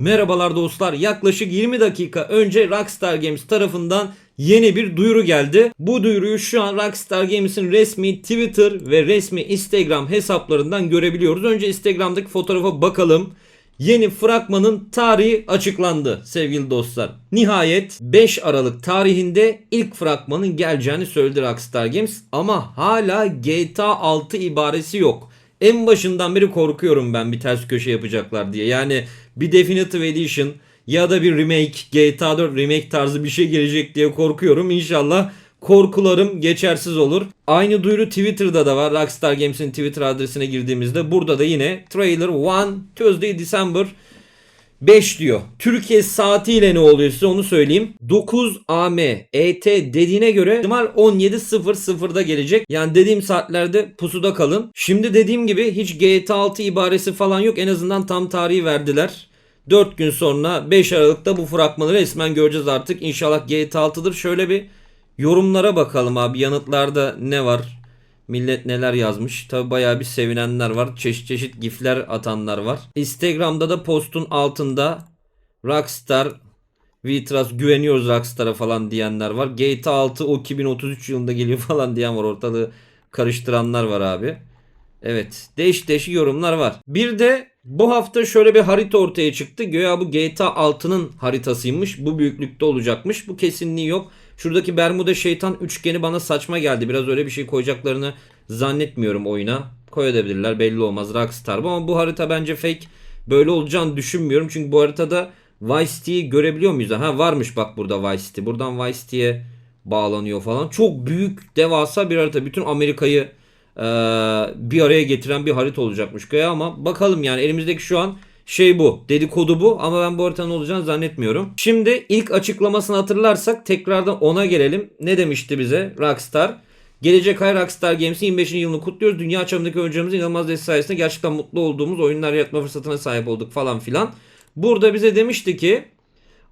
Merhabalar dostlar. Yaklaşık 20 dakika önce Rockstar Games tarafından yeni bir duyuru geldi. Bu duyuruyu şu an Rockstar Games'in resmi Twitter ve resmi Instagram hesaplarından görebiliyoruz. Önce Instagram'daki fotoğrafa bakalım. Yeni fragmanın tarihi açıklandı sevgili dostlar. Nihayet 5 Aralık tarihinde ilk fragmanın geleceğini söyledi Rockstar Games ama hala GTA 6 ibaresi yok. En başından beri korkuyorum ben bir ters köşe yapacaklar diye. Yani bir Definitive Edition ya da bir remake GTA 4 remake tarzı bir şey gelecek diye korkuyorum. İnşallah korkularım geçersiz olur. Aynı duyuru Twitter'da da var. Rockstar Games'in Twitter adresine girdiğimizde burada da yine trailer 1 Tuesday December 5 diyor. Türkiye saatiyle ne oluyor size onu söyleyeyim. 9 AM ET dediğine göre ihtimal 17.00'da gelecek. Yani dediğim saatlerde pusuda kalın. Şimdi dediğim gibi hiç GTA 6 ibaresi falan yok. En azından tam tarihi verdiler. 4 gün sonra 5 Aralık'ta bu fragmanı resmen göreceğiz artık. İnşallah GTA 6'dır. Şöyle bir yorumlara bakalım abi. Yanıtlarda ne var? Millet neler yazmış. Tabi bayağı bir sevinenler var. Çeşit çeşit gifler atanlar var. Instagram'da da postun altında Rockstar Vitras güveniyoruz Rockstar'a falan diyenler var. GTA 6 o 2033 yılında geliyor falan diyen var. Ortalığı karıştıranlar var abi. Evet. Değişik değişik yorumlar var. Bir de bu hafta şöyle bir harita ortaya çıktı. Göya bu GTA 6'nın haritasıymış. Bu büyüklükte olacakmış. Bu kesinliği yok. Şuradaki Bermuda şeytan üçgeni bana saçma geldi. Biraz öyle bir şey koyacaklarını zannetmiyorum oyuna. Koyabilirler belli olmaz Rockstar bu ama bu harita bence fake. Böyle olacağını düşünmüyorum. Çünkü bu haritada Vice City'yi görebiliyor muyuz? Ha varmış bak burada Vice City. Buradan Vice City'ye bağlanıyor falan. Çok büyük devasa bir harita. Bütün Amerika'yı eee, bir araya getiren bir harita olacakmış Göya ama bakalım yani elimizdeki şu an şey bu. Dedikodu bu ama ben bu haritanın olacağını zannetmiyorum. Şimdi ilk açıklamasını hatırlarsak tekrardan ona gelelim. Ne demişti bize Rockstar? Gelecek ay Rockstar Games'in 25. yılını kutluyoruz. Dünya çapındaki oyuncularımızın inanılmaz desteği sayesinde gerçekten mutlu olduğumuz oyunlar yaratma fırsatına sahip olduk falan filan. Burada bize demişti ki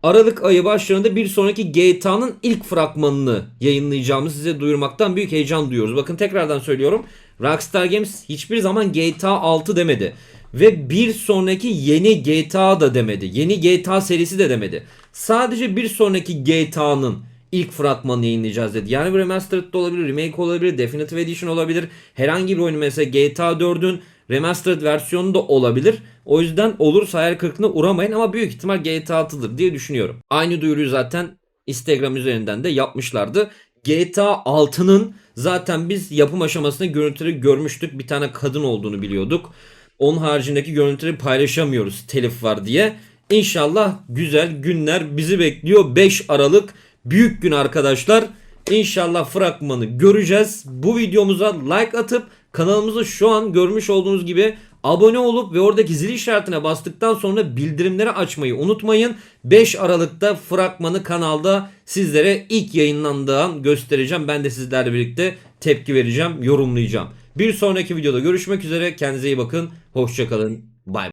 Aralık ayı başlarında bir sonraki GTA'nın ilk fragmanını yayınlayacağımızı size duyurmaktan büyük heyecan duyuyoruz. Bakın tekrardan söylüyorum. Rockstar Games hiçbir zaman GTA 6 demedi. Ve bir sonraki yeni GTA da demedi. Yeni GTA serisi de demedi. Sadece bir sonraki GTA'nın ilk fragmanını yayınlayacağız dedi. Yani bir remastered da olabilir, remake olabilir, definitive edition olabilir. Herhangi bir oyun mesela GTA 4'ün remastered versiyonu da olabilir. O yüzden olursa hayal kırıklığına uğramayın ama büyük ihtimal GTA 6'dır diye düşünüyorum. Aynı duyuruyu zaten Instagram üzerinden de yapmışlardı. GTA 6'nın zaten biz yapım aşamasında görüntüleri görmüştük. Bir tane kadın olduğunu biliyorduk. Onun haricindeki görüntüleri paylaşamıyoruz telif var diye. İnşallah güzel günler bizi bekliyor. 5 Aralık büyük gün arkadaşlar. İnşallah fragmanı göreceğiz. Bu videomuza like atıp kanalımıza şu an görmüş olduğunuz gibi abone olup ve oradaki zil işaretine bastıktan sonra bildirimleri açmayı unutmayın. 5 Aralık'ta fragmanı kanalda sizlere ilk yayınlandığından göstereceğim. Ben de sizlerle birlikte tepki vereceğim, yorumlayacağım. Bir sonraki videoda görüşmek üzere. Kendinize iyi bakın. Hoşçakalın.